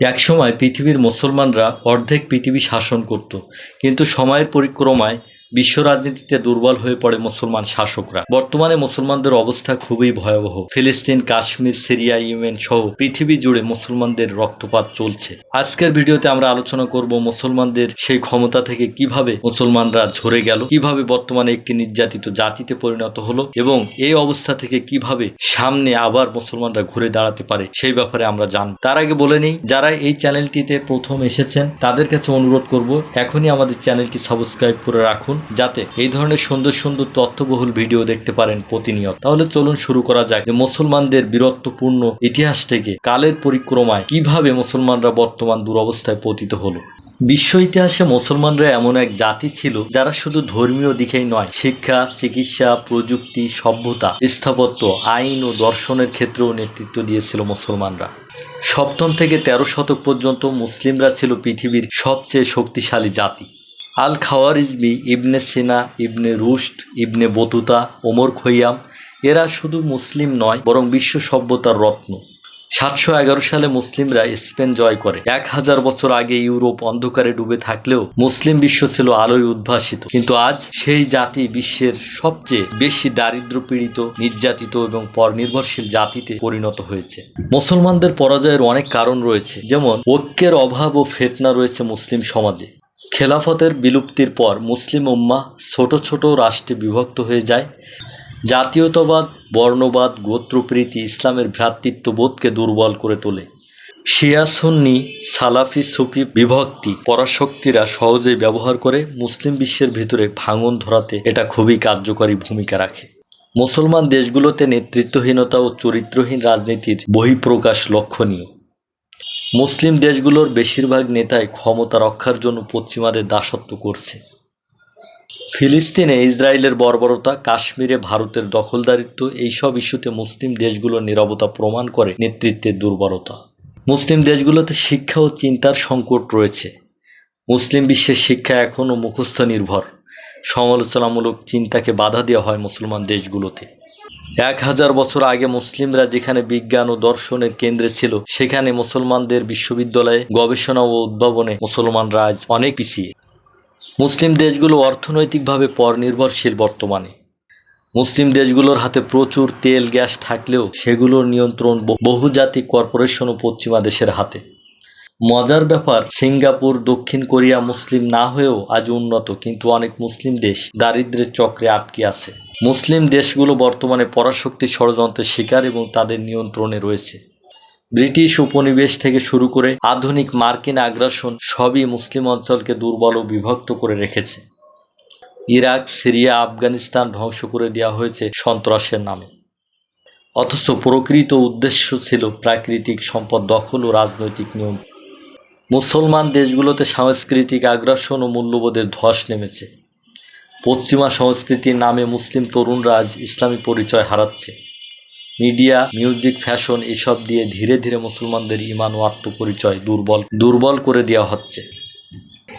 একসময় পৃথিবীর মুসলমানরা অর্ধেক পৃথিবী শাসন করত। কিন্তু সময়ের পরিক্রমায় বিশ্ব রাজনীতিতে দুর্বল হয়ে পড়ে মুসলমান শাসকরা। বর্তমানে মুসলমানদের অবস্থা খুবই ভয়াবহ। ফিলিস্তিন, কাশ্মীর, সিরিয়া, ইয়েমেন সহ পৃথিবী জুড়ে মুসলমানদের রক্তপাত চলছে। আজকের ভিডিওতে আমরা আলোচনা করব মুসলমানদের সেই ক্ষমতা থেকে কীভাবে মুসলমানরা ঝরে গেল, কীভাবে বর্তমানে একটি নির্যাতিত জাতিতে পরিণত হলো এবং এই অবস্থা থেকে কীভাবে সামনে আবার মুসলমানরা ঘুরে দাঁড়াতে পারে সেই ব্যাপারে আমরা জানব। তার আগে বলে নিই, যারা এই চ্যানেলটিতে প্রথম এসেছেন, তাদের কাছে অনুরোধ করব, এখনই আমাদের চ্যানেলটি সাবস্ক্রাইব করে রাখুন। যাতে এই ধরনের সুন্দর সুন্দর তথ্যবহুল ভিডিও দেখতে পারেন প্রতিনিয়ত। তাহলে চলুন শুরু করা যাক যে মুসলমানদের বীরত্বপূর্ণ ইতিহাস থেকে কালের পরিক্রমায় কীভাবে মুসলমানরা বর্তমান দুরবস্থায় পতিত হলো। বিশ্ব ইতিহাসে মুসলমানরা এমন এক জাতি ছিল যারা শুধু ধর্মীয় দিকেই নয়, শিক্ষা, চিকিৎসা, প্রযুক্তি, সভ্যতা, স্থাপত্য, আইন ও দর্শনের ক্ষেত্রেও নেতৃত্ব দিয়েছিল মুসলমানরা। সপ্তম থেকে তেরো শতক পর্যন্ত মুসলিমরা ছিল পৃথিবীর সবচেয়ে শক্তিশালী জাতি। Al Khwarizmi Ibn Sina, Ibn Rushd Ibn Battuta, Omar Khayyam, এরা শুধু মুসলিম নয়, বরং বিশ্ব সভ্যতার রত্ন। সাতশো এগারো সালে মুসলিমরা স্পেন জয় করে। এক হাজার বছর আগে ইউরোপ অন্ধকারে ডুবে থাকলেও মুসলিম বিশ্ব ছিল আলোয় উদ্ভাসিত। কিন্তু আজ সেই জাতি বিশ্বের সবচেয়ে বেশি দারিদ্র পীড়িত, নির্যাতিত এবং পরনির্ভরশীল জাতিতে পরিণত হয়েছে। মুসলমানদের পরাজয়ের অনেক কারণ রয়েছে। যেমন, ঐক্যের অভাব ও ফেতনা রয়েছে মুসলিম সমাজে। খেলাফতের বিলুপ্তির পর মুসলিম উম্মাহ ছোট ছোট রাষ্ট্রে বিভক্ত হয়ে যায়। জাতীয়তাবাদ, বর্ণবাদ, গোত্রপ্রীতি, ইসলামের ভ্রাতৃত্ববোধকে দুর্বল করে তোলে। শিয়া, সুন্নি, সালাফি, সুফি বিভক্তি পরাশক্তিরা সহজেই ব্যবহার করে মুসলিম বিশ্বের ভিতরে ভাঙন ধরাতে এটা খুবই কার্যকরী ভূমিকা রাখে। মুসলমান দেশগুলোতে নেতৃত্বহীনতা ও চরিত্রহীন রাজনীতির বহিঃপ্রকাশ লক্ষণীয়। মুসলিম দেশগুলোর বেশিরভাগ নেতাই ক্ষমতা রক্ষার জন্য পশ্চিমাদের দাসত্ব করছে। ফিলিস্তিনে ইসরায়েলের বর্বরতা, কাশ্মীরে ভারতের দখলদারিত্ব, এইসব ইস্যুতে মুসলিম দেশগুলোর নিরবতা প্রমাণ করে নেতৃত্বের দুর্বলতা। মুসলিম দেশগুলোতে শিক্ষা ও চিন্তার সংকট রয়েছে। মুসলিম বিশ্বের শিক্ষা এখনও মুখস্থ নির্ভর। সমালোচনামূলক চিন্তাকে বাধা দেওয়া হয় মুসলমান দেশগুলোতে। এক হাজার বছর আগে মুসলিমরা যেখানে বিজ্ঞান ও দর্শনের কেন্দ্রে ছিল, সেখানে মুসলমানদের বিশ্ববিদ্যালয়ে গবেষণা ও উদ্ভাবনে মুসলমানরা আজ অনেক পিছিয়ে। মুসলিম দেশগুলো অর্থনৈতিকভাবে পরনির্ভরশীল বর্তমানে। মুসলিম দেশগুলোর হাতে প্রচুর তেল, গ্যাস থাকলেও সেগুলোর নিয়ন্ত্রণ বহুজাতিক কর্পোরেশন ও পশ্চিমা দেশের হাতে। মজার ব্যাপার, সিঙ্গাপুর, দক্ষিণ কোরিয়া মুসলিম না হয়েও আজ উন্নত, কিন্তু অনেক মুসলিম দেশ দারিদ্র্যের চক্রে আটকে আছে। মুসলিম দেশগুলো বর্তমানে পরাশক্তি ষড়যন্ত্রের শিকার এবং তাদের নিয়ন্ত্রণে রয়েছে। ব্রিটিশ উপনিবেশ থেকে শুরু করে আধুনিক মার্কিন আগ্রাসন সবই মুসলিম অঞ্চলকে দুর্বল ও বিভক্ত করে রেখেছে। ইরাক, সিরিয়া, আফগানিস্তান ধ্বংস করে দেওয়া হয়েছে সন্ত্রাসের নামে। অথচ প্রকৃত উদ্দেশ্য ছিল প্রাকৃতিক সম্পদ দখল ও রাজনৈতিক নিয়ম মুসলমান দেশগুলোতে সাংস্কৃতিক আগ্রাসন ও মূল্যবোধের ধস নেমেছে। পশ্চিমা সংস্কৃতির নামে মুসলিম তরুণরা আজ ইসলামী পরিচয় হারাচ্ছে। মিডিয়া, মিউজিক, ফ্যাশন এসব দিয়ে ধীরে ধীরে মুসলমানদের ইমান ও আত্মপরিচয় দুর্বল দুর্বল করে দেওয়া হচ্ছে।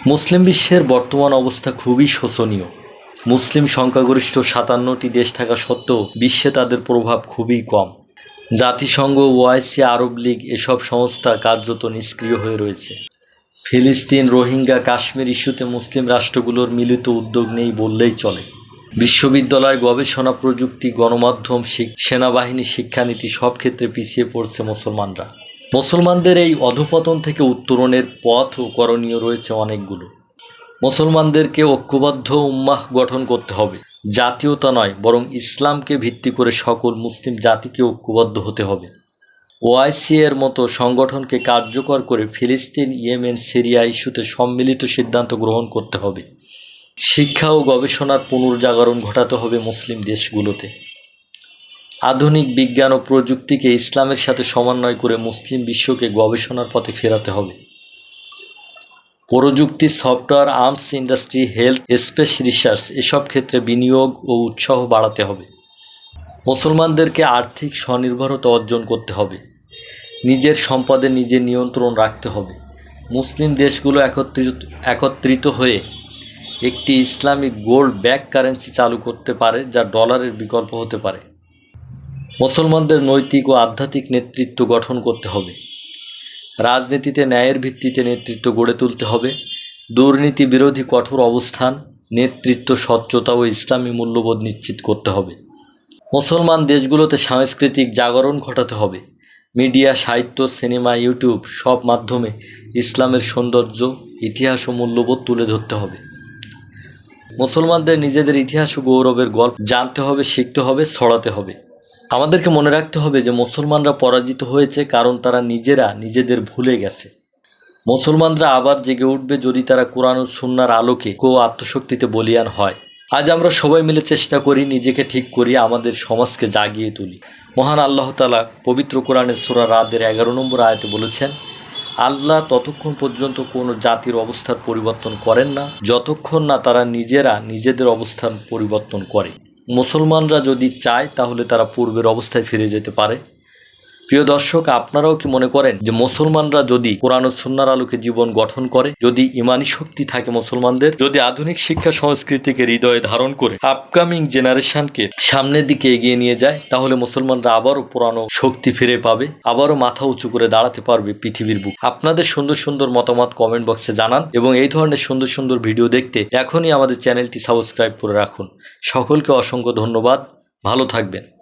মুসলিম বিশ্বের বর্তমান অবস্থা খুবই শোচনীয়। মুসলিম সংখ্যাগরিষ্ঠ সাতান্নটি দেশ থাকা সত্ত্বেও বিশ্বে তাদের প্রভাব খুবই কম। জাতিসংঘ, ওআইসি, আরব লীগ এসব সংস্থা কার্যত নিষ্ক্রিয় হয়ে রয়েছে। ফিলিস্তিন, রোহিঙ্গা, কাশ্মীর ইস্যুতে মুসলিম রাষ্ট্রগুলোর মিলিত উদ্যোগ নেই বললেই চলে। বিশ্ববিদ্যালয় গবেষণা প্রযুক্তি, গণমাধ্যম সেনাবাহিনী, শিক্ষানীতি সব ক্ষেত্রে পিছিয়ে পড়ছে মুসলমানরা। মুসলমানদের এই অধপতন থেকে উত্তরণের পথ ও করণীয় রয়েছে অনেকগুলো। মুসলমানদেরকে ঐক্যবদ্ধ উম্মাহ গঠন করতে হবে। জাতীয়তা নয়, বরং ইসলামকে ভিত্তি করে সকল মুসলিম জাতিকে ঐক্যবদ্ধ হতে হবে। ওআইসি এর মতো সংগঠনকে কার্যকর করে ফিলিস্তিন, ইয়েমেন, সিরিয়া ইস্যুতে সম্মিলিত সিদ্ধান্ত গ্রহণ করতে হবে। শিক্ষা ও গবেষণার পুনর্জাগরণ ঘটাতে হবে মুসলিম দেশগুলোতে। আধুনিক বিজ্ঞান ও প্রযুক্তিকে ইসলামের সাথে সমন্বয় করে মুসলিম বিশ্বকে গবেষণার পথে ফেরাতে হবে। প্রযুক্তি, software, arms industry, health, space research এসব ক্ষেত্রে বিনিয়োগ ও উৎসাহ বাড়াতে হবে। মুসলমানদেরকে আর্থিক স্বনির্ভরতা অর্জন করতে হবে। নিজের সম্পদে নিজের নিয়ন্ত্রণ রাখতে হবে। মুসলিম দেশগুলো একত্রিত একত্রিত হয়ে একটি ইসলামিক গোল্ড ব্যাক কারেন্সি চালু করতে পারে, যা ডলারের বিকল্প হতে পারে। মুসলমানদের নৈতিক ও আধ্যাত্মিক নেতৃত্ব গঠন করতে হবে। রাজনীতিতে ন্যায়ের ভিত্তিতে নেতৃত্ব গড়ে তুলতে হবে। দুর্নীতি বিরোধী কঠোর অবস্থান, নেতৃত্ব স্বচ্ছতা ও ইসলামী মূল্যবোধ নিশ্চিত করতে হবে। মুসলমান দেশগুলোতে সাংস্কৃতিক জাগরণ ঘটাতে হবে। মিডিয়া, সাহিত্য, সিনেমা, ইউটিউব সব মাধ্যমে ইসলামের সৌন্দর্য, ইতিহাস ও মূল্যবোধ তুলে ধরতে হবে। মুসলমানদের নিজেদের ইতিহাস ও গৌরবের গল্প জানতে হবে, শিখতে হবে, ছড়াতে হবে। আমাদেরকে মনে রাখতে হবে যে মুসলমানরা পরাজিত হয়েছে কারণ তারা নিজেরা নিজেদের ভুলে গেছে। মুসলমানরা আবার জেগে উঠবে যদি তারা কোরআন ও সুন্নার আলোকে কো আত্মশক্তিতে বলিয়ান হয়। আজ আমরা সবাই মিলে চেষ্টা করি নিজেকে ঠিক করি, আমাদের সমাজকে জাগিয়ে তুলি। মহান আল্লাহ তালা পবিত্র কোরআনের সোরা রাদের এগারো নম্বর আয়তে বলেছেন, আল্লাহ ততক্ষণ পর্যন্ত কোনো জাতির অবস্থার পরিবর্তন করেন না, যতক্ষণ না তারা নিজেরা নিজেদের অবস্থান পরিবর্তন করে। মুসলমানরা যদি চায় তাহলে তারা পূর্বের অবস্থায় ফিরে যেতে পারে। প্রিয় দর্শক, আপনারাও কি মনে করেন যে মুসলমানরা যদি কোরআন ও সুন্নার আলোকে জীবন গঠন করে, যদি ইমানি শক্তি থাকে মুসলমানদের, যদি আধুনিক শিক্ষা সংস্কৃতিকে হৃদয়ে ধারণ করে আপকামিং জেনারেশনকে সামনের দিকে এগিয়ে নিয়ে যায়, তাহলে মুসলমানরা আবারও পুরানো শক্তি ফিরে পাবে, আবারও মাথা উঁচু করে দাঁড়াতে পারবে পৃথিবীর বুক। আপনাদের সুন্দর সুন্দর মতামত কমেন্ট বক্সে জানান এবং এই ধরনের সুন্দর সুন্দর ভিডিও দেখতে এখনই আমাদের চ্যানেলটি সাবস্ক্রাইব করে রাখুন। সকলকে অসংখ্য ধন্যবাদ। ভালো থাকবেন।